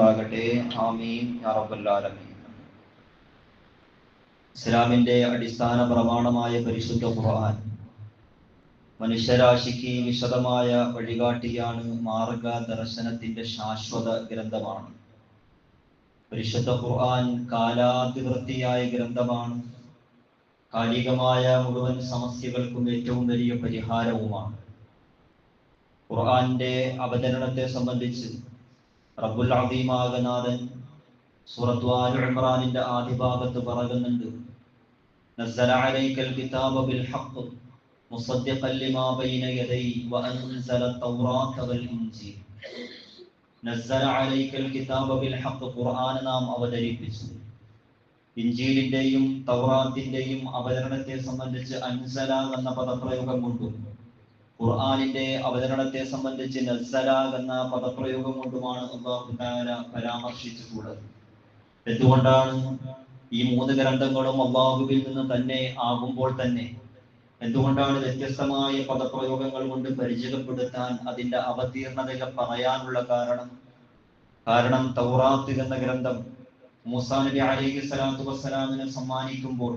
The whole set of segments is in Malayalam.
അനുഗ്രഹിക്കുമാറാകട്ടെ ആമീൻ. ഇസ്ലാമിന്റെ അടിസ്ഥാന പ്രമാണമായ പരിശുദ്ധ ഖുർആൻ മനുഷ്യരാശിക്ക് വിശദമായ വഴികാട്ടിയാണ് മാർഗദർശനത്തിന്റെ ശാശ്വത ഗ്രന്ഥമാണ്. പരിശുദ്ധ ഖുർആൻ കാലാതിവൃത്തിയായ ഗ്രന്ഥമാണ്. കാലികമായ മുഴുവൻ സമസ്യകൾക്കും ഏറ്റവും വലിയ പരിഹാരവുമാണ്. ഖുർആന്റെ അവതരണത്തെ സംബന്ധിച്ച് റബ്ബുൽ അദീമാകനാഥൻ സൂറത്ത് ആൽ ഇമ്രാനിന്റെ ആദ്യ ഭാഗത്ത് പറയുന്നുണ്ട് نزل عليك الكتاب بالحق مصدقا لما بين يديه وأنزل التوراة والإنجيل نزل عليك الكتاب بالحق ഖുർആൻ നാം അവതരിപ്പിച്ചു ഇഞ്ചീലിന്റെയും തൗറാത്തിന്റെയും അവതരണത്തെ സംബന്ധിച്ച് അൻസല എന്ന പദപ്രയോഗം കൊണ്ടും ഖുർആനിന്റെ അവതരണത്തെ സംബന്ധിച്ച് നസ്സലാഖ് എന്ന പദപ്രയോഗം കൊണ്ടുമാണ് അള്ളാഹു താല പരാമർശിച്ചിട്ടുള്ളത് എന്തുകൊണ്ടാണ് ഈ മൂന്ന് ഗ്രന്ഥങ്ങളും അള്ളാഹുവിൽ നിന്ന് തന്നെ ആകുമ്പോൾ തന്നെ എന്തുകൊണ്ടാണ് വ്യത്യസ്തമായ പദപ്രയോഗങ്ങൾ കൊണ്ട് പരിചയപ്പെടുത്താൻ അതിന്റെ അവതീർണതകൾ പറയാനുള്ള കാരണം? കാരണം തൗറാത്ത് എന്ന ഗ്രന്ഥം മൂസാ നബി അലൈഹി സ്വലാത്തു വസ്സലാമിനെ സമ്മാനിക്കുമ്പോൾ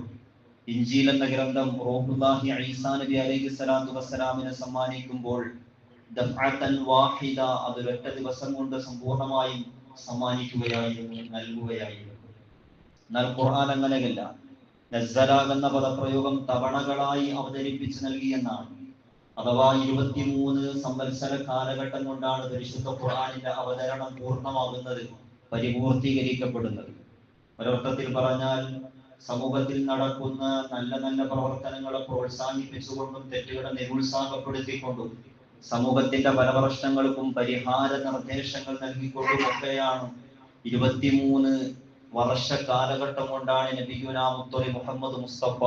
ഇഞ്ചീൽ എന്ന ഗ്രന്ഥം റോഹുല്ലാഹി ഐസാ നബി അലൈഹി സ്വലാത്തു വസ്സലാമിനെ സമ്മാനിക്കുമ്പോൾ വാഹിദ അത് ഒറ്റ ദിവസം കൊണ്ട് സമ്പൂർണമായും സമ്മാനിക്കുകയായിരുന്നു നൽകുകയായിരുന്നു. എന്നാൽ ഖുർആൻ അങ്ങനെയല്ല. നസ്സല എന്ന പദപ്രയോഗം തവണകളായി അവതരിപ്പിച്ച് നൽകിയെന്നാണ് അഥവാ ഇരുപത്തിമൂന്ന് സംവത്സര കാലഘട്ടം കൊണ്ടാണ് പരിശുദ്ധ ഖുർആാനിന്റെ അവതരണം പൂർണമാകുന്നത് പരിപൂർത്തീകരിക്കപ്പെടുന്നത്. ഒരർത്ഥത്തിൽ പറഞ്ഞാൽ സമൂഹത്തിൽ നടക്കുന്ന നല്ല നല്ല പ്രവർത്തനങ്ങളെ പ്രോത്സാഹിപ്പിച്ചുകൊണ്ടും തെറ്റുകളെ നിരുത്സാഹപ്പെടുത്തിക്കൊണ്ടും സമൂഹത്തിന്റെ പല പ്രശ്നങ്ങൾക്കും പരിഹാര നിർദ്ദേശങ്ങൾ നൽകിക്കൊണ്ടും ഒക്കെയാണ് ഇരുപത്തിമൂന്ന് വർഷ കാലഘട്ടം കൊണ്ടാണ് നബിഗുന മുഹമ്മദ് മുസ്തഫ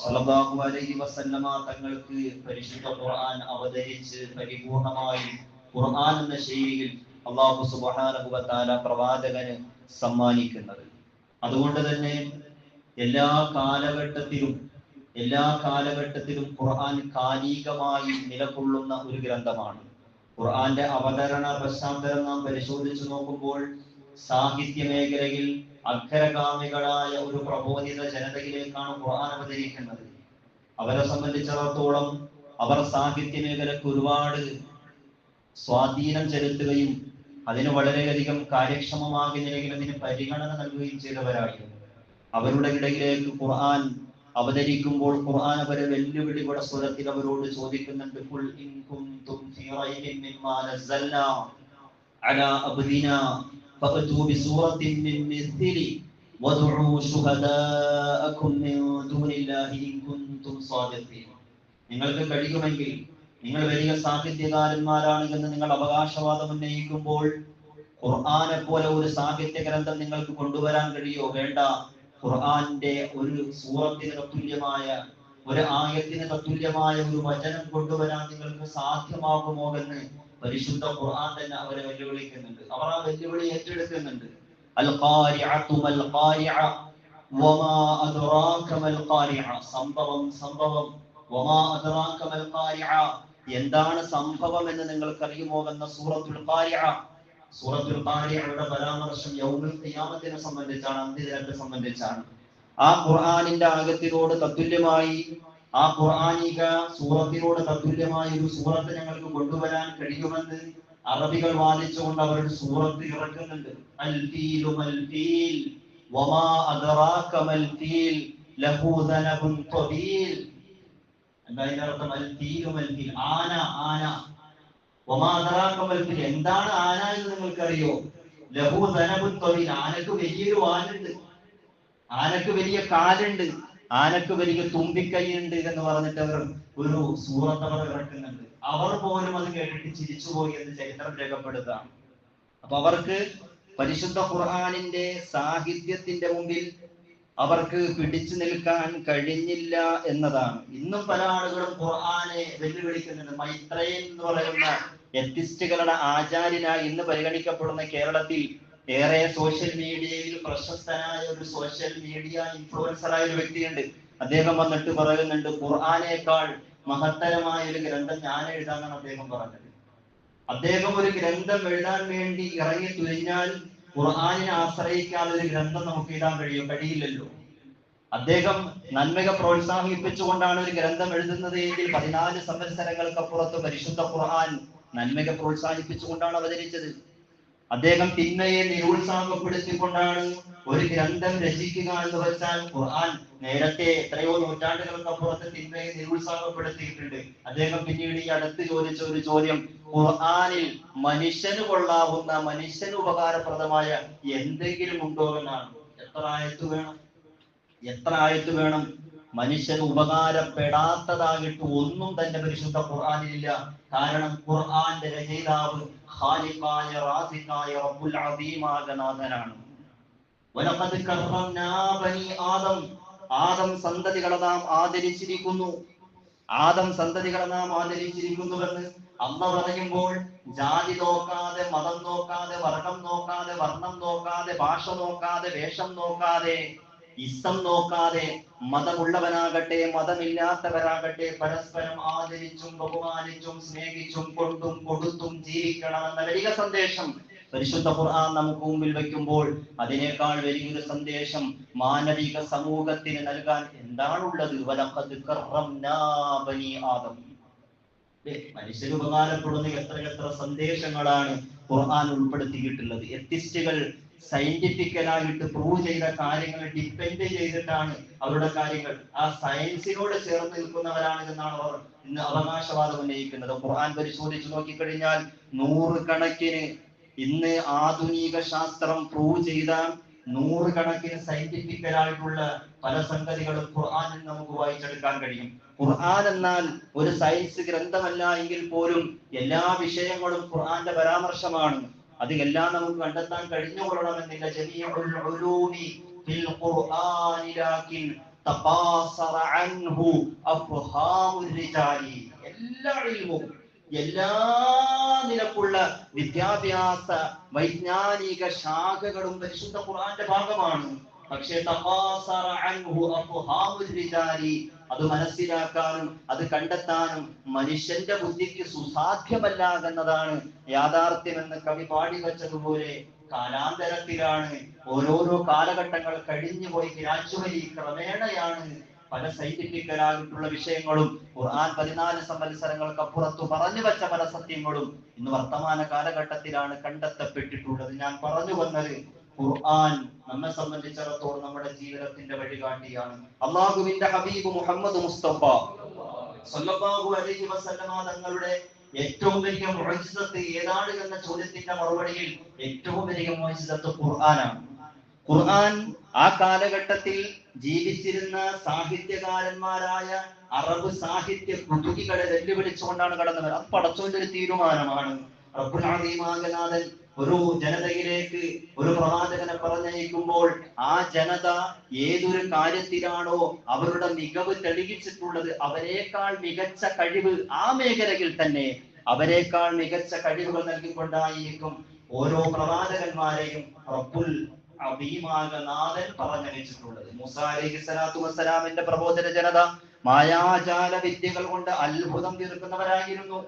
സല്ലല്ലാഹു അലൈഹി വസല്ലമ തങ്ങൾക്ക് പരിശുദ്ധ ഖുർആൻ അവതരിച്ച് പരിപൂർണമായി ഖുർആൻ എന്ന ശൈലിയിൽ അള്ളാഹു തആല പ്രവാചകന് സമ്മാനിക്കുന്നത്. അതുകൊണ്ട് തന്നെ എല്ലാ കാലഘട്ടത്തിലും എല്ലാ കാലഘട്ടത്തിലും ഖുർആൻ കാലികമായി നിലകൊള്ളുന്ന ഒരു ഗ്രന്ഥമാണ്. ഖുർആന്റെ അവതരണ പശ്ചാത്തലം നാം പരിശോധിച്ചു നോക്കുമ്പോൾ സാഹിത്യ മേഖലയിൽ അഗ്രഗാമികളായ ഒരു പ്രബോധിത ജനതയിലേക്കാണ് ഖുർആൻ അവതരിക്കുന്നത്. അവരെ സംബന്ധിച്ചിടത്തോളം അവർ സാഹിത്യ മേഖലക്ക് ഒരുപാട് സ്വാധീനം ചെലുത്തുകയും അതിന് വളരെയധികം കാര്യക്ഷമമായ അതിന് പരിഗണന നൽകുകയും ചെയ്തവരായിരുന്നു. അവരുടെ ഇടയിലേക്ക് ഖുർആൻ അവതരിക്കുമ്പോൾ ഖുർആൻ വെല്ലുവിളി വെല്ലുവിളിയുടെ സ്വരത്തിൽ അവരോട് ചോദിക്കുന്നുണ്ട്. കുൽ ഇൻ കുൻതും ഫീ റൈബിൻ മിമ്മാ നസ്സൽനാ അലാ അബ്ദിനാ ഫഅതു ബിസൂറത്തിൻ മിൻ മിസ്ലിഹി വദഉ ശുഹദാഅകും മിൻ ദൂനില്ലാഹി ഇൻ കുൻതും സാദിഖീൻ. നിങ്ങൾക്ക് കഴിയുമെങ്കിൽ നിങ്ങൾ വലിയ സാഹിത്യകാരന്മാരാണ് എന്ന് നിങ്ങൾ അവകാശവാദം ഉന്നയിക്കുമ്പോൾ ഖുർആനെ പോലെ ഒരു സാഹിത്യ ഗ്രന്ഥം നിങ്ങൾക്ക് കൊണ്ടുവരാൻ കഴിയുമോ വേണ്ട. ഖുർആന്റെ ഒരു സൂറത്തിന് തത്തുല്യമായ ഒരു ആയത്തിന് തത്തുല്യമായ ഒരു വചനം കൊണ്ടുവരാൻ നിങ്ങൾക്ക് സാധ്യമാകുമോ എന്ന് പരിശുദ്ധ ഖുർആൻ തന്നെ അവരെ വെല്ലുവിളിക്കുന്നുണ്ട്. അവർ ആ വെല്ലുവിളി ഏറ്റെടുക്കുന്നുണ്ട്. സംഭവം സംഭവം. എന്താണ് സംഭവം എന്ന് നിങ്ങൾക്ക് അറിയുമോ എന്ന സൂറത്തുൽ സൂറത്തുൽ ഖാരിഅയുടെ പരാമർശം യൗമുൽ ഖിയാമത്തിനെ സംബന്ധിച്ചാണ് അന്ത്യദിനത്തെ സംബന്ധിച്ചാണ്. ആ ഖുർആനിന്റെ ആകത്തിനോട് തത്തുല്യമായി ആ ഖുർആനിക സൂറത്തിനോട് തത്തുല്യമായ ഒരു സൂറത്ത് ഞങ്ങൾക്ക് കൊണ്ടുവരാൻ കഴിയുമെന്ന് അറബികൾ വാദിച്ചുകൊണ്ട് അവരുടെ സൂറത്ത് ഇറക്കുന്നുണ്ട്. അൽ ഫീലു മൽ ഫീൽ വമാ അദറാക മൽ ഫീൽ ലഹു ദനബുൻ തബീൽ. എന്താ ഇതിന്റെ അർത്ഥം? അൽ ഫീലു മൽ ഫീൽ. ആന ആന. അദ്റാക എന്താണ് ആന എന്ന് നിങ്ങൾക്കറിയോ? ലഹു ആനക്ക് വലിയൊരു വാനുണ്ട് ആനക്ക് വലിയ കാലുണ്ട്. ആനക്ക് വലിയ തുമ്പിക്കൈയുണ്ട് എന്ന് പറഞ്ഞിട്ട് അവർ ഒരു സൂറത്ത് അവർ ഇറക്കുന്നുണ്ട്. അവർ പോലും അത് കേട്ടിട്ട് ചിരിച്ചുപോയി എന്ന് ചരിത്രം രേഖപ്പെടുത്താം. അപ്പൊ അവർക്ക് പരിശുദ്ധ ഖുർആാനിന്റെ സാഹിത്യത്തിന്റെ മുമ്പിൽ അവർക്ക് പിടിച്ചു നിൽക്കാൻ കഴിഞ്ഞില്ല എന്നതാണ്. ഇന്നും പല ആളുകളും ഖുർആനെ വെല്ലുവിളിക്കുന്നുണ്ട്. മൈത്രേ എന്ന് പറയുന്ന എത്തിസ്റ്റുകളുടെ ആചാര്യനായി ഇന്ന് പരിഗണിക്കപ്പെടുന്ന കേരളത്തിൽ ഏറെ സോഷ്യൽ മീഡിയയിൽ പ്രശസ്തനായ ഒരു സോഷ്യൽ മീഡിയ ഇൻഫ്ലുവൻസറായ ഒരു വ്യക്തിയുണ്ട്. അദ്ദേഹം വന്നിട്ട് പറയുന്നുണ്ട് ഖുർആാനേക്കാൾ മഹത്തരമായ ഒരു ഗ്രന്ഥം ഞാൻ എഴുതാന്നാണ് അദ്ദേഹം പറഞ്ഞത്. അദ്ദേഹം ഒരു ഗ്രന്ഥം എഴുതാൻ വേണ്ടി ഇറങ്ങി തുരിഞ്ഞാൽ ഖുർആാനിനെ ആശ്രയിക്കാതെ ഒരു ഗ്രന്ഥം നമുക്ക് എഴുതാൻ കഴിയും. കഴിയില്ലല്ലോ. അദ്ദേഹം നന്മക പ്രോത്സാഹിപ്പിച്ചുകൊണ്ടാണ് ഒരു ഗ്രന്ഥം എഴുതുന്നത് എങ്കിൽ പതിനാല് സംവത്സരങ്ങൾക്കപ്പുറത്ത് പരിശുദ്ധ ഖുർആൻ നന്മക പ്രോത്സാഹിപ്പിച്ചുകൊണ്ടാണ് അവതരിച്ചത്. അദ്ദേഹം തിന്മയെ നിരുത്സാഹപ്പെടുത്തിക്കൊണ്ടാണ് ഒരു ഗ്രന്ഥം രചിക്കുക എന്ന് വെച്ചാൽ ഖുർആൻ നേരത്തെ എത്രയോ നൂറ്റാണ്ടുകൾക്കപ്പുറത്ത് തിന്മയെ നിരുത്സാഹപ്പെടുത്തിയിട്ടുണ്ട്. അദ്ദേഹം പിന്നീട് ഈ അടുത്ത് ചോദിച്ച ഒരു ചോദ്യം ഖുർആനിൽ മനുഷ്യന് കൊള്ളാവുന്ന മനുഷ്യന് ഉപകാരപ്രദമായ എന്തെങ്കിലും ഉണ്ടോ എന്നാണ്. എത്ര ആയത്ത് വേണം? എത്ര ആയത്ത് വേണം? മനുഷ്യന് ഉപകാരപ്പെടാത്തതായിട്ട് ഒന്നും തന്നെ പരിശുദ്ധ ഖുർആാനിലില്ല. കാരണം ഖുർആന്റെ രചയിതാവ് ഖാലിഖായ റാസിഖായ റബ്ബുൽ അദീമാകനാഥനാണ് വലഖദ് കർറംനാ ബനി ആദം. ആദം സന്തതികളെ നാം ആദരിച്ചിരിക്കുന്നു. ആദം സന്തതികളെ നാം ആദരിച്ചിരിക്കുന്നുവെന്ന് അമ്മ പറയുമ്പോൾ ജാതി നോക്കാതെ മതം നോക്കാതെ വർഗം നോക്കാതെ വർണം നോക്കാതെ ഭാഷ നോക്കാതെ വേഷം നോക്കാതെ ഇഷ്ടം നോക്കാതെ മതമുള്ളവനാകട്ടെ മതമില്ലാത്തവരാകട്ടെ പരസ്പരം ആദരിച്ചും ബഹുമാനിച്ചും സ്നേഹിച്ചും കൊണ്ടും കൊടുത്തും ജീവിക്കണം എന്ന വലിയ സന്ദേശം പരിശുദ്ധ ഖുർആൻ നമുക്ക് മുമ്പിൽ വെക്കുമ്പോൾ അതിനേക്കാൾ വലിയൊരു സന്ദേശം മാനവിക സമൂഹത്തിന് നൽകാൻ എന്താണുള്ളത്? ആദം. മനുഷ്യന് ഉപകാരപ്പെടുന്ന എത്ര എത്ര സന്ദേശങ്ങളാണ് ഖുർആൻ ഉൾപ്പെടുത്തിയിട്ടുള്ളത്. എത്തിസ്റ്റുകൾ സയന്റിഫിക്കലായിട്ട് പ്രൂവ് ചെയ്ത കാര്യങ്ങൾ ഡിപ്പെൻഡ് ചെയ്തിട്ടാണ് അവരുടെ കാര്യങ്ങൾ. ആ സയൻസിനോട് ചേർന്ന് നിൽക്കുന്നവരാണ് എന്നാണ് അവർ ഇന്ന് അവകാശവാദം ഉന്നയിക്കുന്നത്. ഖുർആൻ പരിശോധിച്ച് നോക്കിക്കഴിഞ്ഞാൽ നൂറുകണക്കിന് ഇന്ന് ആധുനിക ശാസ്ത്രം പ്രൂവ് ചെയ്ത നൂറുകണക്കിന് സയന്റിഫിക്കലായിട്ടുള്ള പല സംഗതികളും ഖുർആനിൽ നമുക്ക് വായിച്ചെടുക്കാൻ കഴിയും. ഖുർആൻ എന്നാൽ ഒരു സയൻസ് ഗ്രന്ഥമല്ല എങ്കിൽ പോലും എല്ലാ വിഷയങ്ങളും ഖുർആന്റെ പരാമർശമാണ്. അത് നമുക്ക് കണ്ടെത്താൻ കഴിഞ്ഞുകൊള്ളണമെന്നില്ല ജമീഉൽ ഉലൂമി ഫിൽ അൻഹു എല്ലാ ഇൽമും എല്ലാ നിലക്കുള്ള വിദ്യാഭ്യാസ വൈജ്ഞാനിക ശാഖകളും പരിശുദ്ധ ഖുർആന്റെ ഭാഗമാണ്. പക്ഷേ തഖാസറ അൻഹു അഫ്ഹാമുർ റിജാലി അത് മനസ്സിലാക്കാനും അത് കണ്ടെത്താനും മനുഷ്യന്റെ ബുദ്ധിക്ക് സുസാധ്യമല്ല എന്നതാണ് യാഥാർത്ഥ്യമെന്ന് കവി പാടി വെച്ചതുപോലെ കാലാന്തരത്തിലാണ് ഓരോരോ കാലഘട്ടങ്ങൾ കഴിഞ്ഞുപോയി ഗ്രാജുവലി ക്രമേണയാണ് പല സൈന്റിഫിക്കലായിട്ടുള്ള വിഷയങ്ങളും ഖുർആൻ പതിനാല് സംവത്സരങ്ങൾക്ക് അപ്പുറത്തു പറഞ്ഞു വെച്ച പല സത്യങ്ങളും ഇന്ന് വർത്തമാന കാലഘട്ടത്തിലാണ് കണ്ടെത്തപ്പെട്ടിട്ടുള്ളത്. ഞാൻ പറഞ്ഞു വന്നത് ഖുർആൻ നമ്മെ സംബന്ധിച്ചിടത്തോളം നമ്മുടെ ജീവിതത്തിന്റെ വഴികാട്ടിയാണ്. അള്ളാഹുവിന്റെ ഹബീബ് മുഹമ്മദ് മുസ്തഫ സല്ലല്ലാഹു അലൈഹി വസല്ലമ തങ്ങളുടെ ഏറ്റവും വലിയ മുഅ്ജിസത്ത് ഏതാണ് എന്ന ചോദ്യത്തിന്റെ മറുപടിയിൽ ഏറ്റവും വലിയ മുഅ്ജിസത്ത് ഖുർആനാണ്. ഖുർആൻ ആ കാലഘട്ടത്തിൽ ജീവിച്ചിരുന്ന സാഹിത്യകാരന്മാരായ അറബ് സാഹിത്യ കുതുകികളെ വെല്ലുവിളിച്ചുകൊണ്ടാണ് കടന്നത്. അത് പടച്ചോന്റെ ഒരു തീരുമാനമാണ്. റബ്ബുൽ അലീമാകനാഥൻ ഒരു ജനതയിലേക്ക് ഒരു പ്രവാചകനെ പറഞ്ഞയക്കുമ്പോൾ ആ ജനത ഏതൊരു കാര്യത്തിലാണോ അവരുടെ മികവ് തെളിയിച്ചിട്ടുള്ളത് അവരെക്കാൾ മികച്ച കഴിവ് ആ മേഖലയിൽ തന്നെ അവരെക്കാൾ മികച്ച കഴിവുകൾ നൽകിക്കൊണ്ടായിരിക്കും ഓരോ പ്രവാചകന്മാരെയും റബ്ബുൽ നാഥൻ പറഞ്ഞയച്ചിട്ടുള്ളത്. മൂസ വസ്സലാമിന്റെ പ്രബോധന ജനത മായാജാല വിദ്യകൾ കൊണ്ട് അത്ഭുതം തീർക്കുന്നവരായിരുന്നു.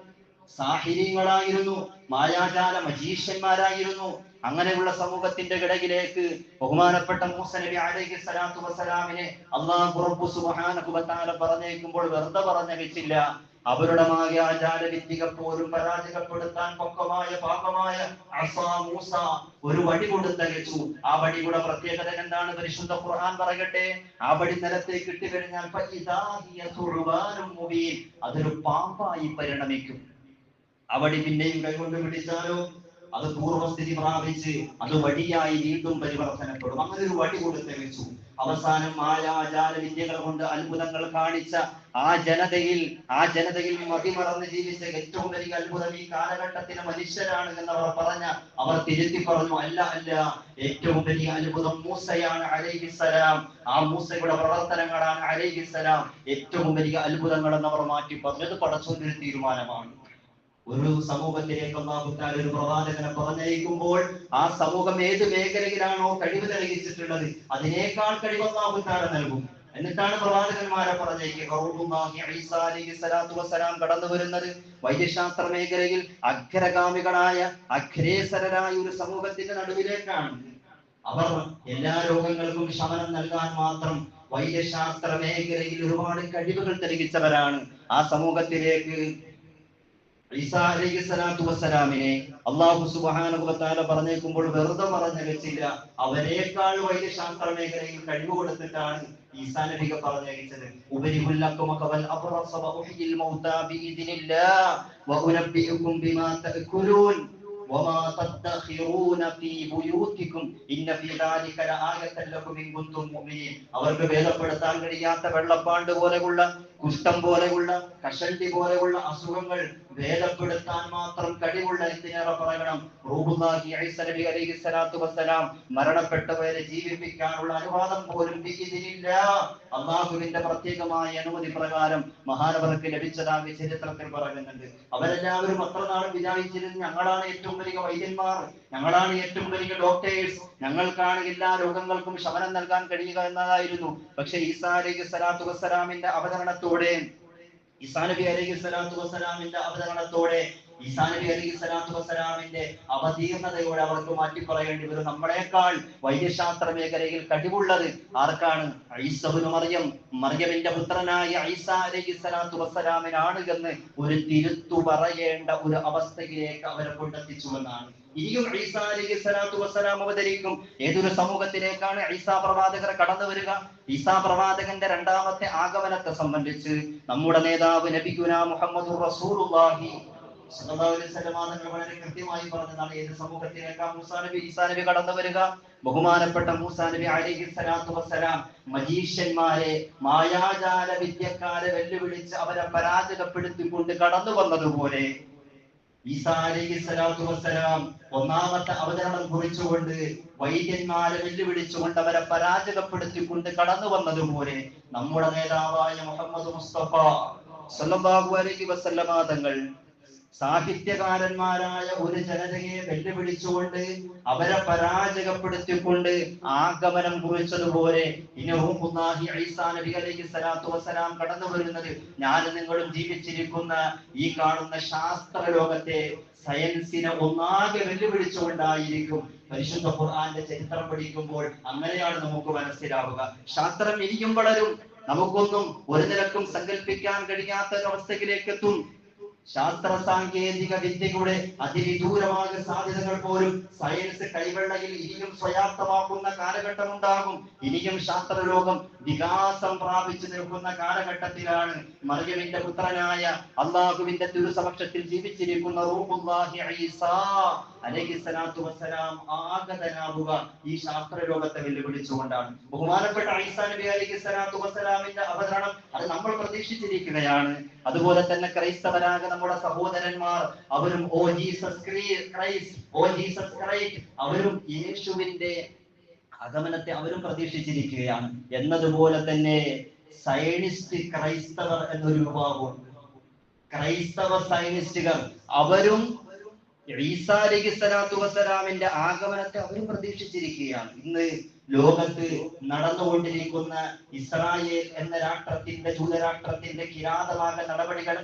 സാഹിര്യങ്ങളായിരുന്നു മായാജാല മജീഷ്യന്മാരായിരുന്നു. അങ്ങനെയുള്ള സമൂഹത്തിന്റെ കിടകിലേക്ക് ബഹുമാനപ്പെട്ട മൂസ നബി അലൈഹി വസ്സലാമിനെ അള്ളാഹു സുബ്ഹാനഹു പറഞ്ഞേക്കുമ്പോൾ വെറുതെ പറഞ്ഞയച്ചില്ല. അവരുടെ മായാജാല വിദ്യകൾ പോലും പരാജയപ്പെടുത്താൻ പൊക്കമായ പാപമായ മൂസ ഒരു വടി കൊടുത്തയച്ചു. ആ വടിയുടെ പ്രത്യേകത എന്താണ്? പരിശുദ്ധ ഖുർആൻ പറയട്ടെ. ആ വടി നിലത്തേക്ക് ഇട്ടുകഴിഞ്ഞാൽ അതൊരു പാമ്പായി പരിണമിക്കും. ആ വടി പിന്നെയും കൈകൊണ്ട് പിടിച്ചാലോ? അത് പൂർവസ്ഥിതി പ്രാപിച്ച് അത് വടിയായി വീണ്ടും പരിവർത്തനപ്പെടും. അങ്ങനെ ഒരു വടി കൊടുത്തയച്ചു അവസാനം മായാജാല വിദ്യകൾ കൊണ്ട് അത്ഭുതങ്ങൾ കാണിച്ച ആ ജനതയിൽ ആ ജനതയിൽ മതിമറന്ന് ജീവിച്ച ഏറ്റവും വലിയ അത്ഭുതം ഈ കാലഘട്ടത്തിലെ മനുഷ്യരാണ് അവർ പറഞ്ഞ അവർ തിരുത്തി പറഞ്ഞു അല്ല അല്ല ഏറ്റവും വലിയ അത്ഭുതം മൂസയാണ് അലൈഹിസ്സലാം ആ മൂസയുടെ പ്രവർത്തനങ്ങളാണ് അലൈഹിസ്സലാം ഏറ്റവും വലിയ അത്ഭുതങ്ങൾ എന്ന് അവർ മാറ്റി പറഞ്ഞത് പടച്ചോന്റെ ഒരു തീരുമാനമാണ്. ഒരു സമൂഹത്തിലേക്ക് അള്ളാഹുത്താൽ ഒരു പ്രവാചകനെ പറഞ്ഞയക്കുമ്പോൾ ആ സമൂഹം ഏത് മേഖലയിലാണോ കഴിവ് തെളിയിച്ചിട്ടുള്ളത് അതിനേക്കാൾ കഴിവ് അള്ളാഹുത്താല നൽകും. എന്നിട്ടാണ് പ്രവാചകന്മാരെ പറഞ്ഞേക്ക് കടന്നു വരുന്നത്. വൈദ്യശാസ്ത്ര മേഖലയിൽ അഗ്രഗാമികളായ അഗ്രേസരരായ ഒരു സമൂഹത്തിന്റെ നടുവിലേക്കാണ്. അവർ എല്ലാ രോഗങ്ങൾക്കും ശമനം നൽകാൻ മാത്രം വൈദ്യശാസ്ത്ര മേഖലയിൽ ഒരുപാട് കഴിവുകൾ തെളിയിച്ചവരാണ്. ആ സമൂഹത്തിലേക്ക് ഈസാ അലൈഹി സ്വലാത്തു വസ്സലാമിനെ അള്ളാഹു സുബ്ഹാനഹു വതആല പറഞ്ഞേക്കുമ്പോൾ വെറുതെ പറഞ്ഞു വെച്ചില്ല അവരെക്കാൾ വൈദ്യശാസ്ത്ര മേഖലയിൽ കഴിവ് കൊടുത്തിട്ടാണ് ഈസാ നബിക്ക് പറഞ്ഞയച്ചത് ഉപരിഹുല്ലക്കുമക വൽ അബ്റസ വഉഹ്യിൽ മൗതാ ബിഇദ്നില്ലാഹ് വഉനബ്ബിഉകും ബിമാ തഅകുലൂൻ وما تدخرون في بيوتكم إن في ذلك لآية لكم إن كنتم مؤمنين അവർക്ക് ഭേദപ്പെടുത്താൻ കഴിയാത്ത വെള്ളപ്പാണ്ട് പോലെയുള്ള കുഷ്ഠം പോലെയുള്ള കഷണ്ടി പോലെയുള്ള അസുഖങ്ങൾ ഭേദപ്പെടുത്താൻ മാത്രം കഴിവുള്ള എന്തിനേറെ പറയണം? റൂബുല്ലാഹി ഈസ നബി അലൈഹി സ്വലാത്തു വസ്സലാം മരണപ്പെട്ടവരെ ജീവിപ്പിക്കാനുള്ള അനുവാദം പോലും ഇതിനില്ല അള്ളാഹുവിന്റെ പ്രത്യേകമായ അനുമതി പ്രകാരം മഹാനവർക്ക് ലഭിച്ചതായി ചരിത്രത്തിൽ പറയുന്നുണ്ട്. അവരെല്ലാവരും അത്ര നാളും വിചാരിച്ചിരുന്നു ഞങ്ങളാണ് ഏറ്റവും വലിയ വൈദ്യന്മാർ ഞങ്ങളാണ് ഏറ്റവും വലിയ ഡോക്ടേഴ്സ് ഞങ്ങൾക്കാണ് എല്ലാ രോഗങ്ങൾക്കും ശമനം നൽകാൻ കഴിയുക എന്നതായിരുന്നു. പക്ഷെ ഈസാ അലൈഹി സ്വലാത്തു വസ്സലാമിന്റെ അവതരണത്തോടെ ഈസാ നബി അലൈഹി സ്വലാത്തു വസ്സലാമിന്റെ അവതരണത്തോടെ ഈസാ നബി അലൈഹി സ്വലാത്തു വസ്സലാമിന്റെ അവതീർണതയോടെ അവർക്ക് മാറ്റി പറയേണ്ടി വരും. നമ്മളെക്കാൾ വൈദ്യശാസ്ത്ര മേഖലയിൽ കഴിവുള്ളത് ആർക്കാണ്? ഐസബുന് മറിയം. മറിയമിന്റെ പുത്രനായ ഐസ അലൈഹി സ്വലാത്തു വസ്സലാമിനാണ് എന്ന് ഒരു തിരുത്തു പറയേണ്ട ഒരു അവസ്ഥയിലേക്ക് അവരെ കൊണ്ടെത്തിച്ചുവെന്നാണ്. ഇനിയും ഈസാ അലൈഹി സ്വലാത്തു വസ്സലാം അവതരിക്കും. ഏതൊരു സമൂഹത്തിലേക്കാണ് ഈസാ പ്രവാചകർ കടന്നു വരിക? ഈസാ പ്രവാചകന്റെ രണ്ടാമത്തെ ആഗമനത്തെ സംബന്ധിച്ച് നമ്മുടെ നേതാവ് നബിഗുന മുഹമ്മദ് റസൂലുള്ളാഹി വളരെ കൃത്യമായി നബി ഈസാ നബി ബഹുമാനപ്പെട്ട നബി മജീഷ്യന്മാരെ മായാജാല വിദ്യക്കാരെ വെല്ലുവിളിച്ച് അവരെ പരാജയപ്പെടുത്തിക്കൊണ്ട് കടന്നു വന്നതുപോലെ ഈസാ ഒന്നാമത്തെ അവതരണം കുറിച്ചുകൊണ്ട് വൈദ്യന്മാരെ വെല്ലുവിളിച്ചുകൊണ്ട് അവരെ പരാജയപ്പെടുത്തിക്കൊണ്ട് കടന്നു വന്നതുപോലെ നമ്മുടെ നേതാവായ മുഹമ്മദ് മുസ്തഫ സല്ലല്ലാഹു അലൈഹി വസല്ലമ തങ്ങൾ സാഹിത്യകാരന്മാരായ ഒരു ജനതയെ വെല്ലുവിളിച്ചുകൊണ്ട് അവരെ പരാജയപ്പെടുത്തിക്കൊണ്ട് ആഗമനം കുറിച്ചതുപോലെ വസ്സലാം കടന്നു വരുന്നത് ഞാൻ നിങ്ങളും ജീവിച്ചിരിക്കുന്ന ഈ കാണുന്ന ശാസ്ത്ര ലോകത്തെ സയൻസിനെ ഒന്നാകെ വെല്ലുവിളിച്ചുകൊണ്ടായിരിക്കും പരിശുദ്ധ ഖുർആന്റെ ചരിത്രം പഠിക്കുമ്പോൾ അങ്ങനെയാണ് നമുക്ക് മനസ്സിലാവുക. ശാസ്ത്രം ഇരിക്കും വളരും. നമുക്കൊന്നും ഒരു നിലക്കും സങ്കല്പിക്കാൻ കഴിയാത്ത ഒരു അവസ്ഥയിലേക്ക് എത്തും. ശാസ്ത്ര സാങ്കേതിക വിദ്യയുടെ അതിവിദൂരമായ സാധ്യതകൾ പോലും സയൻസ് കൈവെള്ളയിൽ ഇനിയും സ്വയാപ്തമാക്കുന്ന കാലഘട്ടം ഉണ്ടാകും ഇനിയും ശാസ്ത്രലോകം വികാസം പ്രാപിച്ചു നിൽക്കുന്ന കാലഘട്ടത്തിലാണ്. മറിയമിന്റെ പുത്രനായ അള്ളാഹുവിന്റെ തിരുസമക്ഷത്തിൽ ജീവിച്ചിരിക്കുന്ന അലൈഹി സ്വലാത്തു വസ്സലാം ആഗതനാവുക ഈ ശാസ്ത്ര ലോകത്തെ വെല്ലുവിളിച്ചുകൊണ്ടാണ്. ബഹുമാനപ്പെട്ട ഈസാ നബി അലൈഹി സ്വലാത്തു വസ്സലാമിന്റെ അവതരണം അത് നമ്മൾ പ്രതീക്ഷിച്ചിരിക്കുകയാണ്. അതുപോലെ തന്നെ ക്രൈസ്തവരാക നമ്മുടെ സഹോദരന്മാർ അവരും ഓ ജീസസ് ക്രീ- ക്രൈസ്റ്റ് ഓ ജീസസ് ക്രൈസ്റ്റ് അവരും യേശുവിന്റെ আগമനത്തെ അവരും പ്രതീക്ഷിച്ചിരിക്കുകയാണ്. എന്നതുപോലെ തന്നെ സയനിസ്റ്റ് ക്രൈസ്തവർ എന്നൊരു വിഭാഗമുണ്ട്. ക്രൈസ്തവ സൈനിസ്റ്റുകൾ അവരും ഈസാ ആഗമനത്തെ അവരും പ്രതീക്ഷിച്ചിരിക്കുകയാണ്. ഇന്ന് ലോകത്ത് നടന്നുകൊണ്ടിരിക്കുന്ന ഇസ്രായേൽ എന്ന രാഷ്ട്രത്തിന്റെ ജൂതരാഷ്ട്രത്തിന്റെ കിരാതമായ നടപടികൾ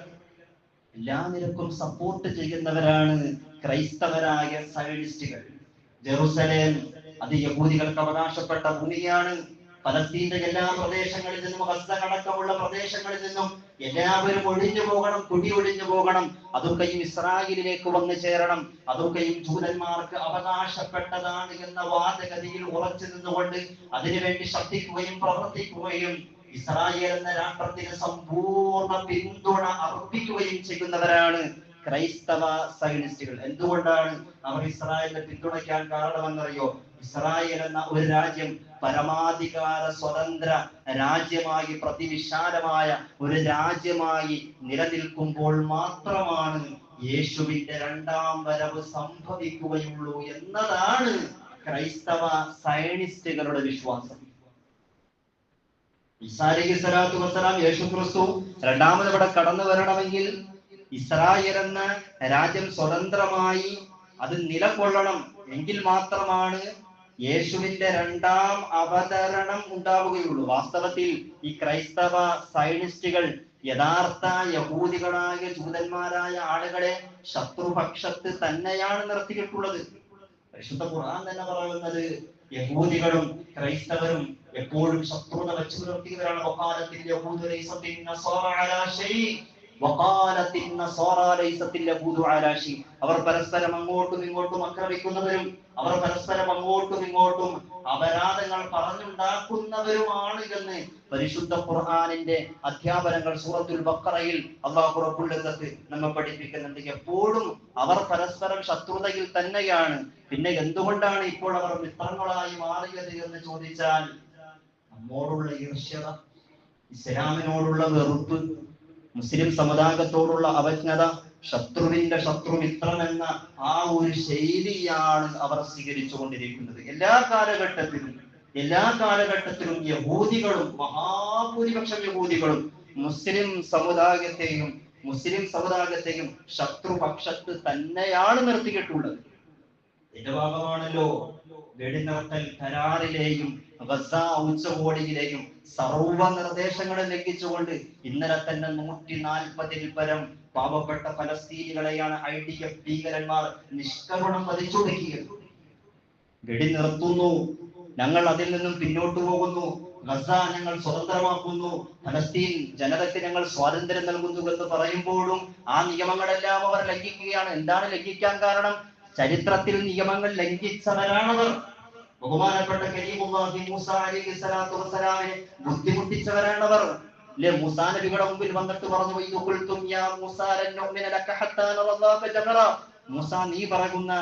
എല്ലാ നിരക്കും സപ്പോർട്ട് ചെയ്യുന്നവരാണ് ക്രൈസ്തവരായ സയനിസ്റ്റുകൾ. ജെറുസലേം അത് യഹൂദികൾക്ക് അവകാശപ്പെട്ട ഭൂമിയാണ്. ഫലസ്തീന്റെ എല്ലാ പ്രദേശങ്ങളിൽ നിന്നും ഹസ്തകടക്കമുള്ള പ്രദേശങ്ങളിൽ നിന്നും എല്ലാവരും ഒഴിഞ്ഞു പോകണം കുടി ഒഴിഞ്ഞു പോകണം. അതൊക്കെയും ഇസ്രായേലിലേക്ക് വന്നു ചേരണം. അതൊക്കെയും ജൂതന്മാർക്ക് അവകാശപ്പെട്ടതാണ് എന്ന വാദഗതിയിൽ ഉറച്ചു നിന്നുകൊണ്ട് അതിനുവേണ്ടി ശബ്ദിക്കുകയും പ്രവർത്തിക്കുകയും ഇസ്രായേൽ എന്ന രാഷ്ട്രത്തിന് സമ്പൂർണ പിന്തുണ അർപ്പിക്കുകയും ചെയ്യുന്നവരാണ് ക്രൈസ്തവ സൈനിസ്റ്റുകൾ എന്തുകൊണ്ടാണ് അവർ ഇസ്രായേലിനെ പിന്തുണയ്ക്കാൻ കാരണമെന്നറിയോ? ഇസ്രായേൽ എന്ന ഒരു രാജ്യം പരമാധികാര സ്വതന്ത്ര രാജ്യമായി പ്രതിവിശാലമായ ഒരു രാജ്യമായി നിലനിൽക്കുമ്പോൾ മാത്രമാണ് യേശുവിന്റെ രണ്ടാം വരവ് സംഭവിക്കുകയുള്ളൂ എന്നതാണ് ക്രൈസ്തവ സയനിസ്റ്റുകളുടെ വിശ്വാസം. അലൈഹി സ്വലാത്തു വസ്സലാം യേശു ക്രിസ്തു രണ്ടാമത് ഇവിടെ കടന്നു വരണമെങ്കിൽ ഇസ്രായേൽ എന്ന രാജ്യം സ്വതന്ത്രമായി അത് നിലകൊള്ളണം എങ്കിൽ മാത്രമാണ് യേശുവിന്റെ രണ്ടാം അവതരണം ഉണ്ടാവുകയുള്ളൂ. വാസ്തവത്തിൽ ഈ ക്രൈസ്തവ സയനിസ്റ്റുകൾ യഥാർത്ഥ യഹൂദികളായ ജൂതന്മാരായ ആളുകളെ ശത്രുപക്ഷത്ത് തന്നെയാണ് നിർത്തിയിട്ടുള്ളത്. പരിശുദ്ധ ഖുർആൻ തന്നെ പറയുന്നത് യഹൂദികളും ക്രൈസ്തവരും എപ്പോഴും ശത്രുത വെച്ചു പുലർത്തിയവരാണ്. അവർ പരസ്പരം അങ്ങോട്ടും ഇങ്ങോട്ടും ആക്രമിക്കുന്നവരും അവർ പരസ്പരം അങ്ങോട്ടും ഇങ്ങോട്ടും അപരാധങ്ങൾ പറഞ്ഞുണ്ടാക്കുന്നവരുമാണ് എന്ന് പരിശുദ്ധ ഖുർഹാനിന്റെ അധ്യാപനങ്ങൾ സൂറത്തുൽ ബക്കറയിൽ അള്ളാഹു നമ്മൾ നമ്മെ പഠിപ്പിക്കുന്നുണ്ട്. എപ്പോഴും അവർ പരസ്പരം ശത്രുതയിൽ തന്നെയാണ്. പിന്നെ എന്തുകൊണ്ടാണ് ഇപ്പോൾ അവർ മിത്രങ്ങളായി മാറിയത് എന്ന് ചോദിച്ചാൽ നമ്മോടുള്ള ഈർഷ്യത ഇസ്ലാമിനോടുള്ള വെറുപ്പ് മുസ്ലിം സമുദായത്തോടുള്ള അവജ്ഞത ശത്രുവിന്റെ ശത്രു മിത്രം എന്ന ആ ഒരു ശൈലിയാണ് അവർ സ്വീകരിച്ചു കൊണ്ടിരിക്കുന്നത് എല്ലാ കാലഘട്ടത്തിലും എല്ലാ കാലഘട്ടത്തിലും യഹൂദികളും മഹാഭൂരിപക്ഷം യഹൂദികളും മുസ്ലിം സമുദായത്തെയും മുസ്ലിം സമുദായത്തെയും ശത്രുപക്ഷത്ത് തന്നെയാണ് നിർത്തിയിട്ടുള്ളത്. ഇതിന്റെ ഭാഗമാണല്ലോ വെടിനിർത്തൽ കരാറിലെയും ഗസ ഉച്ചകോടിയിലെയും സർവ നിർദ്ദേശങ്ങളും ലംഘിച്ചുകൊണ്ട് ഇന്നലെ തന്നെ നൂറ്റി നാൽപ്പതിൽ പരം പാവപ്പെട്ട ഫലസ്തീനികളെയാണ് ഐ ഡി എഫ് ഭീകരന്മാർ നിഷ്കരുണം വധിച്ചൊടുക്കിയത്. വെടിനിർത്തുന്നു ഞങ്ങൾ അതിൽ നിന്നും പിന്നോട്ട് പോകുന്നു. ഗസ ഞങ്ങൾ സ്വതന്ത്രമാക്കുന്നു. ഫലസ്തീൻ ജനതയ്ക്ക് ഞങ്ങൾ സ്വാതന്ത്ര്യം നൽകുന്നു എന്ന് പറയുമ്പോഴും ആ നിയമങ്ങളെല്ലാം അവർ ലംഘിക്കുകയാണ്. എന്താണ് ലംഘിക്കാൻ കാരണം? ചരിത്രത്തിൽ നിയമങ്ങൾ ലംഘിച്ചവരാണവർ. ബഹുമാനപ്പെട്ട കരീമുല്ലാഹി മൂസ അലൈഹി ബുദ്ധിമുട്ടിച്ചവരാണവർ. അല്ലേ മുമ്പിൽ വന്നിട്ട് പറഞ്ഞു യാ ലക നീ പറകുന്ന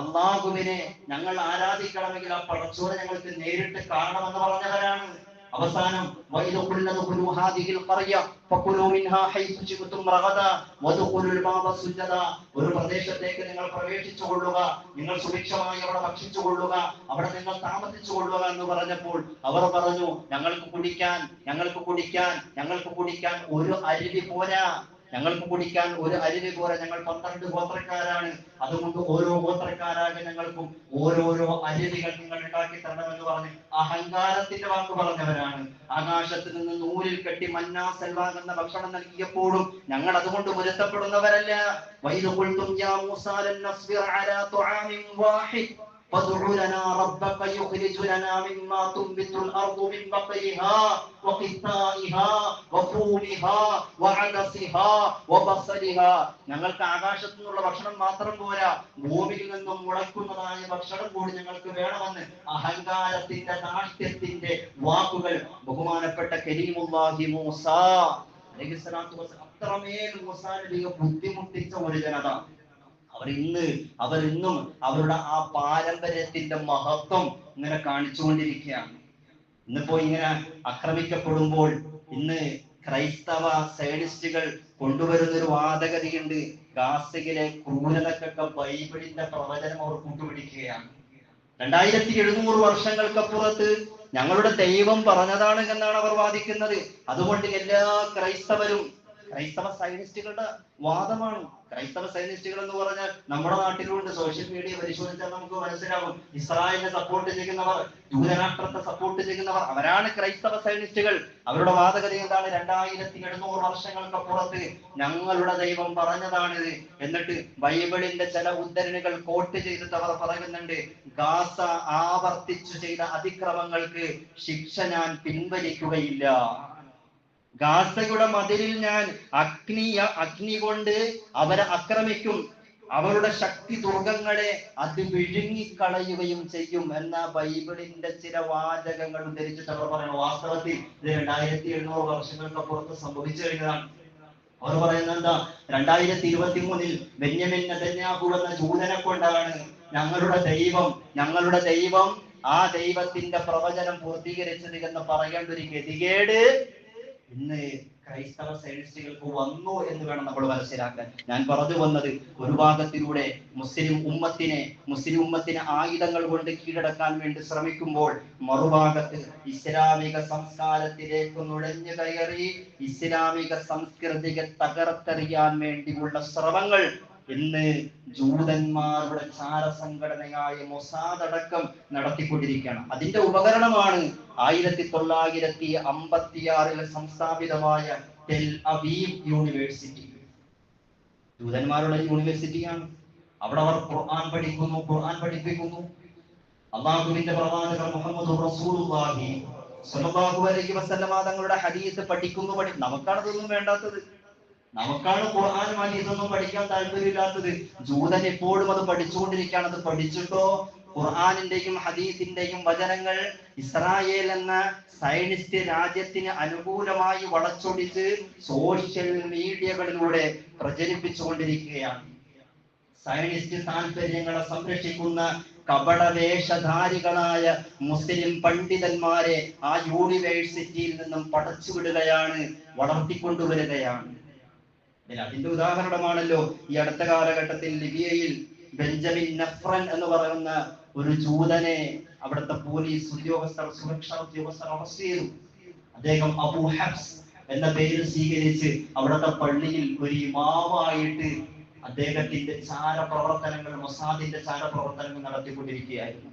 അള്ളാഹുവിനെ ഞങ്ങൾ ആരാധിക്കണമെങ്കിൽ ആ പടച്ചോറ് ഞങ്ങൾക്ക് നേരിട്ട് കാണണമെന്ന് പറഞ്ഞവരാണ്. അവസാനം വൈദുകുല്ലതു فَكُلُوا مِنْهَا حَيْثُ شِئْتُمْ رَغَدًا وَادْخُلُوا الْبَابَ سُجَّدًا ഒരു പ്രദേശത്തേക്ക് നിങ്ങൾ പ്രവേശിച്ചു കൊള്ളുക നിങ്ങൾ സുഭിക്ഷമായി അവിടെ ഭക്ഷിച്ചു കൊള്ളുക അവിടെ നിങ്ങൾ താമസിച്ചു കൊള്ളുക എന്ന് പറഞ്ഞപ്പോൾ അവർ പറഞ്ഞു ഞങ്ങൾക്ക് കുടിക്കാൻ ഞങ്ങൾക്ക് കുടിക്കാൻ ഞങ്ങൾക്ക് കുടിക്കാൻ ഒരു അരുവി പോരാ ഞങ്ങൾക്ക് കുടിക്കാൻ ഒരു അരുവി പോലെ ഞങ്ങൾ പന്ത്രണ്ട് ഗോത്രക്കാരാണ്. അതുകൊണ്ട് ഓരോ ഗോത്രക്കാരാകെ ഞങ്ങൾക്കും ഓരോരോ അരുവികൾ നിങ്ങൾ ഉണ്ടാക്കി തരണമെന്ന് പറഞ്ഞ് അഹങ്കാരത്തിന്റെ വാക്ക് പറഞ്ഞവരാണ്. ആകാശത്ത് നിന്ന് നൂലിൽ കെട്ടി മന്നാ സെൽവാകുന്ന ഭക്ഷണം നൽകിയപ്പോഴും ഞങ്ങൾ അതുകൊണ്ട് മുരത്തപ്പെടുന്നവരല്ല വൈദ് ഖുൽതും യാ മൂസാ ലൻ നസ്ബിറ അലാ തുആമിൻ വാഹിദ് فادع لنا ربك يخرج لنا مما تنبت الأرض من بقلها وقثائها وفومها وعدسها وبصلها ഞങ്ങൾക്ക് ആകാശത്തു നിന്നുള്ള ഭക്ഷണം മാത്രം പോരാ ഭൂമിയിൽ നിന്നും മുളക്കുന്നതായ ഭക്ഷണം കൂടി ഞങ്ങൾക്ക് വേണമെന്ന് അഹങ്കാരത്തിന്റെ നാട്യത്തിന്റെ വാക്കുകൾ ബഹുമാനപ്പെട്ട കരീമുല്ലാഹി മൂസ അലൈഹിസ്സലാത്തു വസ്സലാം അത്രമേൽ മൂസാ നബിയെ ബുദ്ധിമുട്ടിച്ച ഒരു ജനത അവർ ഇന്ന് അവർ അവരുടെ ആ പാരമ്പര്യത്തിന്റെ മഹത്വം ഇങ്ങനെ കാണിച്ചുകൊണ്ടിരിക്കുകയാണ്. ഇന്നിപ്പോ ഇങ്ങനെ ആക്രമിക്കപ്പെടുമ്പോൾ ഇന്ന് ക്രൈസ്തവ സൈനിസ്റ്റുകൾ കൊണ്ടുവരുന്ന ഒരു വാദഗതിയുണ്ട്. ഗാസയിലെ ക്രൂരതക്കൊക്കെ ബൈബിളിന്റെ പ്രവചനം അവർ കൂട്ടുപിടിക്കുകയാണ്. രണ്ടായിരത്തി എഴുന്നൂറ് വർഷങ്ങൾക്കപ്പുറത്ത് ഞങ്ങളുടെ ദൈവം പറഞ്ഞതാണ് എന്നാണ് അവർ വാദിക്കുന്നത്. അതുകൊണ്ട് എല്ലാ ക്രൈസ്തവരും ക്രൈസ്തവ സൈനിസ്റ്റുകളുടെ വാദമാണ് ക്രൈസ്തവ സൈനിസ്റ്റുകൾ എന്ന് പറഞ്ഞാൽ നമ്മുടെ നാട്ടിലുണ്ട്. സോഷ്യൽ മീഡിയ പരിശോധിച്ചാൽ നമുക്ക് മനസ്സിലാവും. ഇസ്രായേലിനെ സപ്പോർട്ട് ചെയ്യുന്നവർ ജൂതരാഷ്ട്രത്തെ സപ്പോർട്ട് ചെയ്യുന്നവർ അവരാണ് ക്രൈസ്തവ സൈനിസ്റ്റുകൾ അവരുടെ വാദഗതി എന്താണ്? രണ്ടായിരത്തി എഴുന്നൂറ് വർഷങ്ങൾക്കപ്പുറത്ത് ഞങ്ങളുടെ ദൈവം പറഞ്ഞതാണിത് എന്നിട്ട് ബൈബിളിന്റെ ചില ഉദ്ധരണികൾ കോട്ട് ചെയ്തിട്ട് അവർ പറയുന്നുണ്ട് ഗാസ ആവർത്തിച്ചു ചെയ്ത അതിക്രമങ്ങൾക്ക് ശിക്ഷ ഞാൻ പിൻവലിക്കുകയില്ല. ഗാസയുടെ മതിലിൽ ഞാൻ അഗ്നി അഗ്നി കൊണ്ട് അവരെ ആക്രമിക്കും. അവരുടെ ശക്തി ദുർഗങ്ങളെ അത് വിഴുങ്ങിക്കളയുകയും ചെയ്യും എന്ന ബൈബിളിന്റെ ചില വാചകങ്ങൾ ഉദ്ധരിച്ചിട്ട് അവർ പറയുന്നു വാസ്തവത്തിൽ രണ്ടായിരത്തി എഴുന്നൂറ് വർഷങ്ങൾക്കപ്പുറത്ത് സംഭവിച്ചു കഴിഞ്ഞതാണ്. അവർ പറയുന്നത് എന്താ? രണ്ടായിരത്തി ഇരുപത്തി മൂന്നിൽ ബെന്യമിൻ നെതന്യാഹു എന്ന ജൂതനെ കൊണ്ടാണ് ഞങ്ങളുടെ ദൈവം ഞങ്ങളുടെ ദൈവം ആ ദൈവത്തിന്റെ പ്രവചനം പൂർത്തീകരിച്ചത് എന്ന് പറയേണ്ട ഒരു ഗതികേട് ഇന്ന് ക്രൈസ്തവ സയൻസുകൾക്ക് വന്നു എന്ന് വേണം നമ്മൾ മനസ്സിലാക്കാൻ. ഞാൻ പറഞ്ഞു വന്നത് ഒരു ഭാഗത്തിലൂടെ മുസ്ലിം ഉമ്മത്തിനെ മുസ്ലിം ഉമ്മത്തിനെ ആയുധങ്ങൾ കൊണ്ട് കീഴടക്കാൻ വേണ്ടി ശ്രമിക്കുമ്പോൾ മറുഭാഗത്ത് ഇസ്ലാമിക സംസ്കാരത്തിലേക്ക് നുഴഞ്ഞു കയറി ഇസ്ലാമിക സംസ്കൃതിയെ തകർത്തെറിയാൻ വേണ്ടിയുള്ള ശ്രമങ്ങൾ ഇന്ന് ജൂതന്മാരുടെ ചാരസംഘടനയായ മൊസാദ് അടക്കം നടത്തിക്കൊണ്ടിരിക്കുകയാണ്. അതിന്റെ ഉപകരണമാണ് ആയിരത്തി തൊള്ളായിരത്തി അമ്പത്തിയാറിൽ സംസ്ഥാപിതമായ ടെൽ അവീവ് യൂണിവേഴ്സിറ്റി. ജൂതന്മാരുടെ യൂണിവേഴ്സിറ്റിയാണ്. അവിടെ അവർ ഖുർആൻ പഠിക്കുന്നു ഖുർആൻ പഠിപ്പിക്കുന്നു. അള്ളാഹുവിന്റെ പ്രവാചകർ മുഹമ്മദ് റസൂലുള്ളാഹി സ്വല്ലല്ലാഹു അലൈഹി വസല്ലമ തങ്ങളുടെ ഹദീസ് പഠിക്കുന്നു പഠി നമുക്കാണ് ഇതൊന്നും വേണ്ടാത്തത്. നമുക്കാണ് ഖുർആനും ഹദീസൊന്നും പഠിക്കാൻ താല്പര്യമില്ലാത്തത്. ജൂതൻ എപ്പോഴും അത് പഠിച്ചുകൊണ്ടിരിക്കുകയാണ് അത് പഠിച്ചിട്ടോ? ഖുർആനിന്റെയും ഹദീസിന്റെയും വചനങ്ങൾ ഇസ്രായേൽ എന്ന സയനിസ്റ്റ് രാജ്യത്തിന് അനുകൂലമായി വളച്ചൊടിച്ച് സോഷ്യൽ മീഡിയകളിലൂടെ പ്രചരിപ്പിച്ചുകൊണ്ടിരിക്കുകയാണ്. സയനിസ്റ്റ് താല്പര്യങ്ങളെ സംരക്ഷിക്കുന്ന കപടവേഷധാരികളായ മുസ്ലിം പണ്ഡിതന്മാരെ ആ യൂണിവേഴ്സിറ്റിയിൽ നിന്നും പടച്ചുവിടുകയാണ് വളർത്തിക്കൊണ്ടുവരികയാണ്. അതിന്റെ ഉദാഹരണമാണല്ലോ ഈ അടുത്ത കാലഘട്ടത്തിൽ ലിബിയയിൽ ബെഞ്ചമിൻ നഫ്രൻ എന്ന് പറയുന്ന ഒരു ജൂതനെ അവിടുത്തെ പോലീസ് ഉദ്യോഗസ്ഥർ സുരക്ഷാ ഉദ്യോഗസ്ഥർ അറസ്റ്റ് ചെയ്തു. അദ്ദേഹം അബു ഹബ്സ് എന്ന പേര് സ്വീകരിച്ച് അവിടുത്തെ പള്ളിയിൽ ഒരു ഇമാമായിട്ട് അദ്ദേഹത്തിന്റെ ചാരപ്രവർത്തനങ്ങൾ മൊസാദിന്റെ ചാരപ്രവർത്തനങ്ങൾ നടത്തിക്കൊണ്ടിരിക്കുകയായിരുന്നു.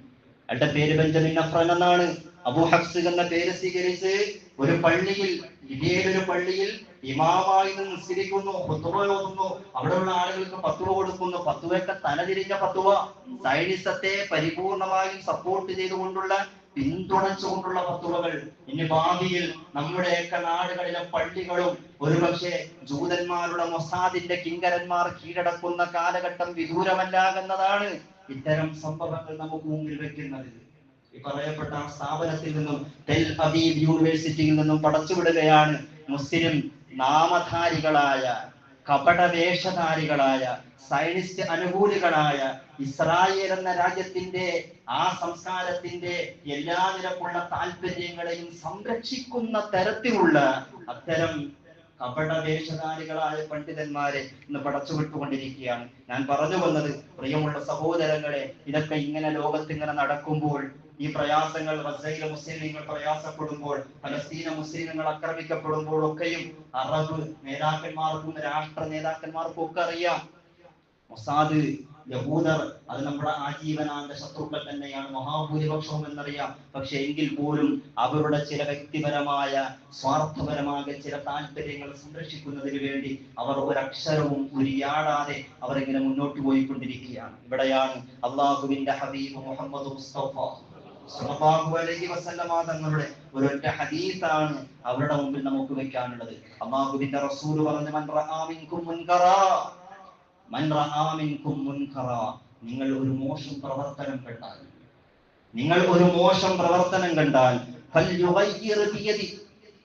അയാളുടെ പേര് ബെഞ്ചമിൻ നഫ്രൻ എന്നാണ്. അബു ഹബ്സ് എന്ന പേര് സ്വീകരിച്ച് ഒരു പള്ളിയിൽ ലിബിയയിലെ ഒരു പള്ളിയിൽ ഇമാമായി നിന്ന് നിസ്കരിക്കുന്നു പത്തുവ ഓതുന്നു. അവിടെയുള്ള ആളുകൾക്ക് പത്തുവ കൊടുക്കുന്നു. പത്തുവയൊക്കെ തലതിരിഞ്ഞ പത്തുവ. സൈനിസത്തെ പരിപൂർണമായും സപ്പോർട്ട് ചെയ്തുകൊണ്ടുള്ള പിന്തുണച്ചുകൊണ്ടുള്ള പത്തുവകൾ. ഇനി ഭാവിയിൽ നമ്മുടെയൊക്കെ നാടുകളിലെ പള്ളികളും ഒരുപക്ഷെ ജൂതന്മാരുടെ മൊസാദിന്റെ കിങ്കരന്മാർ കീഴടക്കുന്ന കാലഘട്ടം വിദൂരമല്ലാകുന്നതാണ് ഇത്തരം സംഭവങ്ങൾ നമുക്ക് മുമ്പിൽ വെക്കുന്നത്. ഈ പറയപ്പെട്ട സ്ഥാപനത്തിൽ നിന്നും ടെൽ അബീബ് യൂണിവേഴ്സിറ്റിയിൽ നിന്നും പടച്ചുവിടുകയാണ് മുസ്ലിം നാമധാരികളായ കപടവേഷധാരികളായ സയനിസ്റ്റ് അനുകൂലികളായ ഇസ്രായേൽ എന്ന രാജ്യത്തിന്റെ ആ സംസ്കാരത്തിന്റെ എല്ലാ നിരക്കുള്ള താല്പര്യങ്ങളെയും സംരക്ഷിക്കുന്ന തരത്തിലുള്ള അത്തരം കപടവേഷധാരികളായ പണ്ഡിതന്മാരെ ഇന്ന് പടച്ചുവിട്ടുകൊണ്ടിരിക്കുകയാണ്. ഞാൻ പറഞ്ഞു വന്നത് പ്രിയമുള്ള സഹോദരങ്ങളെ ഇതൊക്കെ ഇങ്ങനെ ലോകത്ത് ഇങ്ങനെ നടക്കുമ്പോൾ ഈ പ്രയാസങ്ങൾ ഗസയിലെ മുസ്ലിങ്ങൾ പ്രയാസപ്പെടുമ്പോൾ പലസ്തീന മുസ്ലിങ്ങൾ ആക്രമിക്കപ്പെടുമ്പോൾ ഒക്കെയും അറബ് നേതാക്കന്മാർക്കും രാഷ്ട്ര നേതാക്കന്മാർക്കും ഒക്കെ അറിയാം. മൊസാദ് യഹൂദർ അത് നമ്മുടെ ആജീവനാന്ത ശത്രുക്കൾ തന്നെയാണ് മഹാഭൂരിപക്ഷവും എന്നറിയാം. പക്ഷെ എങ്കിൽ പോലും അവരുടെ ചില വ്യക്തിപരമായ സ്വാർത്ഥപരമായ ചില താല്പര്യങ്ങൾ സംരക്ഷിക്കുന്നതിന് വേണ്ടി അവർ ഒരക്ഷരവും ഉരിയാടാതെ അവരിങ്ങനെ മുന്നോട്ട് പോയിക്കൊണ്ടിരിക്കുകയാണ്. ഇവിടെയാണ് അള്ളാഹുവിന്റെ ഹബീബ് മുഹമ്മദ് മുസ്തഫ. സല്ലല്ലാഹു അലൈഹി വസല്ലമ തങ്ങളുടെ ഒരൊറ്റ ഹദീസാണ് അവരുടെ മുമ്പിൽ നമുക്ക് വെക്കാനുള്ളത്. അള്ളാഹുവിന്റെ റസൂൽ പറഞ്ഞു മൻ റആ മിൻകും മൻ റആ മിൻകും നിങ്ങൾ ഒരു മോശം പ്രവർത്തനം കണ്ടാൽ നിങ്ങൾ ഒരു മോശം പ്രവർത്തനം കണ്ടാൽ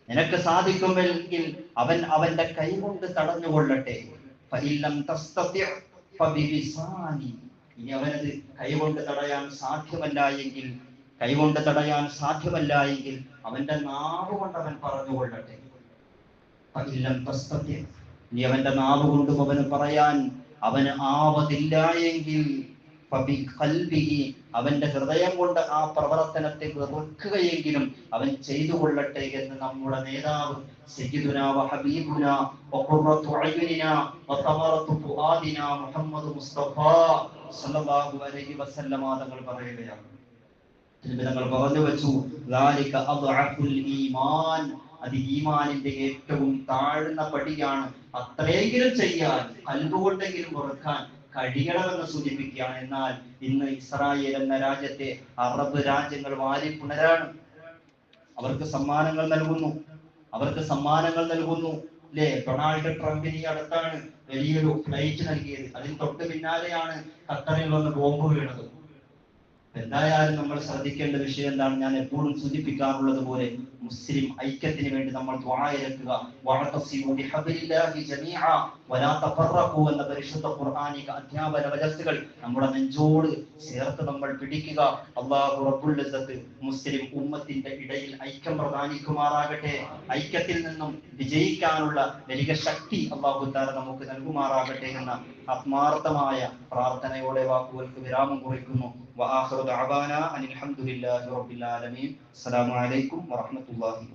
നിനക്ക് സാധിക്കുമെങ്കിൽ അവൻ അവന്റെ കൈകൊണ്ട് തടഞ്ഞുകൊള്ളട്ടെ. ഇനി അവനത് കൈകൊണ്ട് തടയാൻ സാധ്യമല്ല എങ്കിൽ കൈകൊണ്ട് തടയാൻ സാധ്യമല്ല എങ്കിൽ അവന്റെ നാവ് കൊണ്ട് അവൻ പറഞ്ഞുകൊള്ളട്ടെ. ഇനി അവന്റെ നാവ് കൊണ്ടും അവന് പറയാൻ അവന് ആവതില്ല എങ്കിൽ അവന്റെ ഹൃദയം കൊണ്ട് ആ പ്രവർത്തനത്തെ വെറുക്കുകയെങ്കിലും അവൻ ചെയ്തു കൊള്ളട്ടെ എന്ന് നമ്മുടെ നേതാവ് മുഹമ്മദ് മുസ്തഫ. തങ്ങൾ പറയുകയാണ്. തങ്ങൾ പറഞ്ഞു വെച്ചു. ഈമാൻ. അത് ഈമാനിന്റെ ഏറ്റവും താഴ്ന്ന പടിയാണ്. അത്രയെങ്കിലും ചെയ്യാൻ കൽബുകൊണ്ടെങ്കിലും ഉറക്കാൻ കഴിയണമെന്ന് സൂചിപ്പിക്കുകയാണ്. എന്നാൽ ഇന്ന് ഇസ്രായേൽ എന്ന രാജ്യത്തെ അറബ് രാജ്യങ്ങൾ വാരി പുണരാണ്. അവർക്ക് സമ്മാനങ്ങൾ നൽകുന്നു. അവർക്ക് സമ്മാനങ്ങൾ നൽകുന്നു. അല്ലെ ഡൊണാൾഡ് ട്രംപിന് ഈ അടുത്താണ് വലിയൊരു ഫ്ലൈറ്റ് നൽകിയത്. അതിന് തൊട്ട് പിന്നാലെയാണ് ഖത്തറിൽ വന്ന് ബോംബ് വീണത്. എന്തായാലും നമ്മൾ ശ്രദ്ധിക്കേണ്ട വിഷയം എന്താണ്? ഞാൻ എപ്പോഴും സൂചിപ്പിക്കാറുള്ളത് പോലെ മുസ്ലിം ഐക്യത്തിന് വേണ്ടി നമ്മൾ ദ്വായരക്കുക വലാത്തപ്പറക്കൂ എന്ന പരിശുദ്ധ ഖുർആാനിക അധ്യാപന വചസ്സുകൾ നമ്മുടെ നെഞ്ചോട് ചേർത്ത് നമ്മൾ പിടിക്കുക. അള്ളാഹു റബുല്ലത്ത് മുസ്ലിം ഉമ്മത്തിന്റെ ഇടയിൽ ഐക്യം പ്രധാനിക്കുമാറാകട്ടെ ഐക്യത്തിൽ നിന്നും വിജയിക്കാനുള്ള വലിയ ശക്തി അള്ളാഹു താര നമുക്ക് നൽകുമാറാകട്ടെ എന്ന ആത്മാർത്ഥമായ പ്രാർത്ഥനയോടെ വാക്കുകൾക്ക് വിരാമം കുറിക്കുന്നു. വാഹുദ് അബാന അനിൽ അലഹമുല്ലാ റബ്ബിൽ ആലമീൻ. അസ്സലാമു അലൈക്കും വറഹ്മത്തുള്ളാഹി